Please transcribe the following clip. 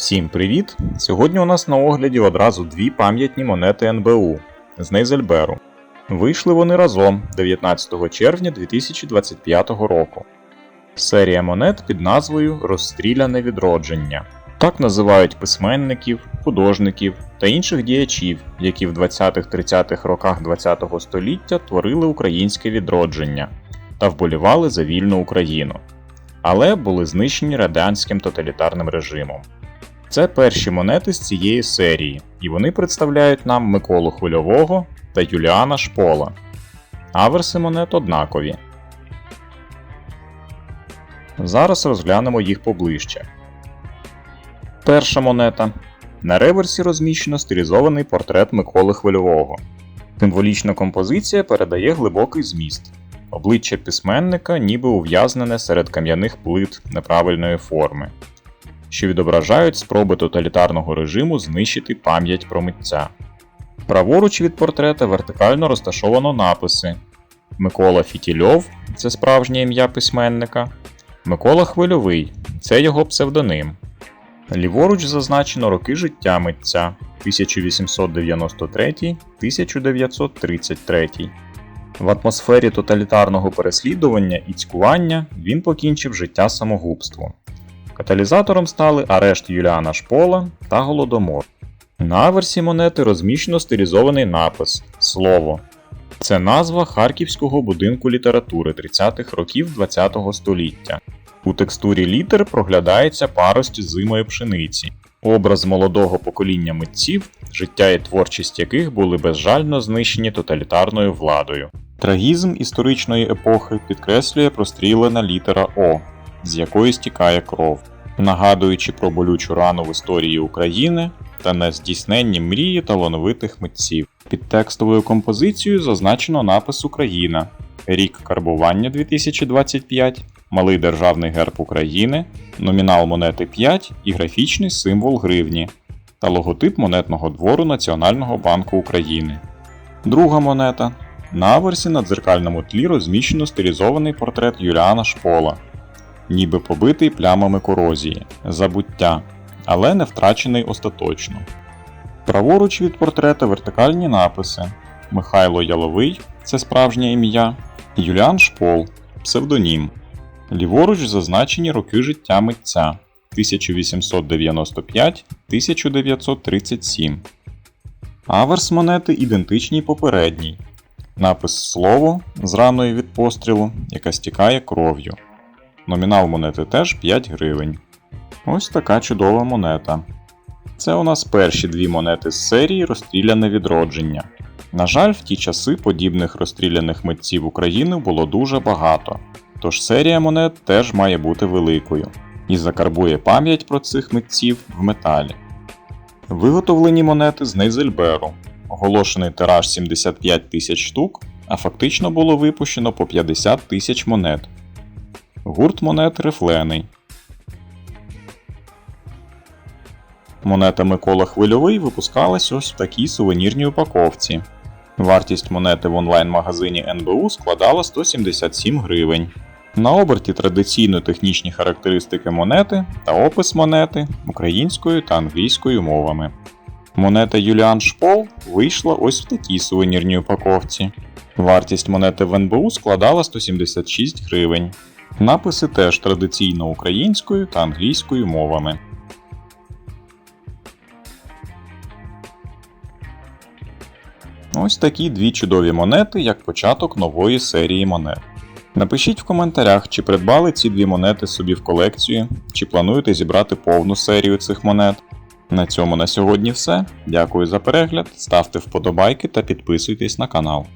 Всім привіт! Сьогодні у нас на огляді одразу дві пам'ятні монети НБУ з Нейзельберу. Вийшли вони разом 19 червня 2025 року. Серія монет під назвою Розстріляне відродження. Так називають письменників, художників та інших діячів, які в 20-30-х роках ХХ століття творили українське відродження та вболівали за вільну Україну, але були знищені радянським тоталітарним режимом. Це перші монети з цієї серії, і вони представляють нам Миколу Хвильового та Юліана Шпола. Аверси монет однакові. Зараз розглянемо їх поближче. Перша монета. На реверсі розміщено стилізований портрет Миколи Хвильового. Символічна композиція передає глибокий зміст. Обличчя письменника ніби ув'язнене серед кам'яних плит неправильної форми що відображають спроби тоталітарного режиму знищити пам'ять про митця. Праворуч від портрета вертикально розташовано написи: Микола Фітільов це справжнє ім'я письменника, Микола Хвильовий це його псевдоним. Ліворуч зазначено роки життя митця 1893-1933. В атмосфері тоталітарного переслідування і цькування він покінчив життя самогубством. Каталізатором стали арешт Юліана Шпола та Голодомор. На аверсі монети розміщено стилізований напис Слово. Це назва Харківського будинку літератури 30-х років ХХ століття. У текстурі літер проглядається парость зимої пшениці, образ молодого покоління митців, життя і творчість яких були безжально знищені тоталітарною владою. Трагізм історичної епохи підкреслює прострілена літера О, з якої стікає кров, нагадуючи про болючу рану в історії України та нездійсненні мрії талановитих митців. Під текстовою композицією зазначено напис Україна, рік карбування 2025, малий державний герб України, номінал монети 5 і графічний символ гривні та логотип монетного двору Національного банку України. Друга монета. На аверсі на дзеркальному тлі розміщено стилізований портрет Юліана Шпола ніби побитий плямами корозії, забуття, але не втрачений остаточно. Праворуч від портрета вертикальні написи Михайло Яловий це справжнє ім'я, Юліан Шпол псевдонім. Ліворуч зазначені роки життя митця 1895-1937. Аверс монети ідентичній попередній. Напис слово з раною від пострілу, яка стікає кров'ю. Номінал монети теж 5 гривень. Ось така чудова монета. Це у нас перші дві монети з серії Розстріляне відродження. На жаль, в ті часи подібних розстріляних митців України було дуже багато, тож серія монет теж має бути великою і закарбує пам'ять про цих митців в металі. Виготовлені монети з Нейзельберу. Оголошений тираж 75 тисяч штук, а фактично було випущено по 50 тисяч монет. Гурт монет рифлений. Монета Микола Хвильовий випускалась ось в такій сувенірній упаковці. Вартість монети в онлайн-магазині НБУ складала 177 гривень. На оберті традиційно технічні характеристики монети та опис монети українською та англійською мовами. Монета Юліан Шпол вийшла ось в такій сувенірній упаковці. Вартість монети в НБУ складала 176 гривень. Написи теж традиційно українською та англійською мовами. Ось такі дві чудові монети, як початок нової серії монет. Напишіть в коментарях, чи придбали ці дві монети собі в колекцію, чи плануєте зібрати повну серію цих монет. На цьому на сьогодні все. Дякую за перегляд, ставте вподобайки та підписуйтесь на канал.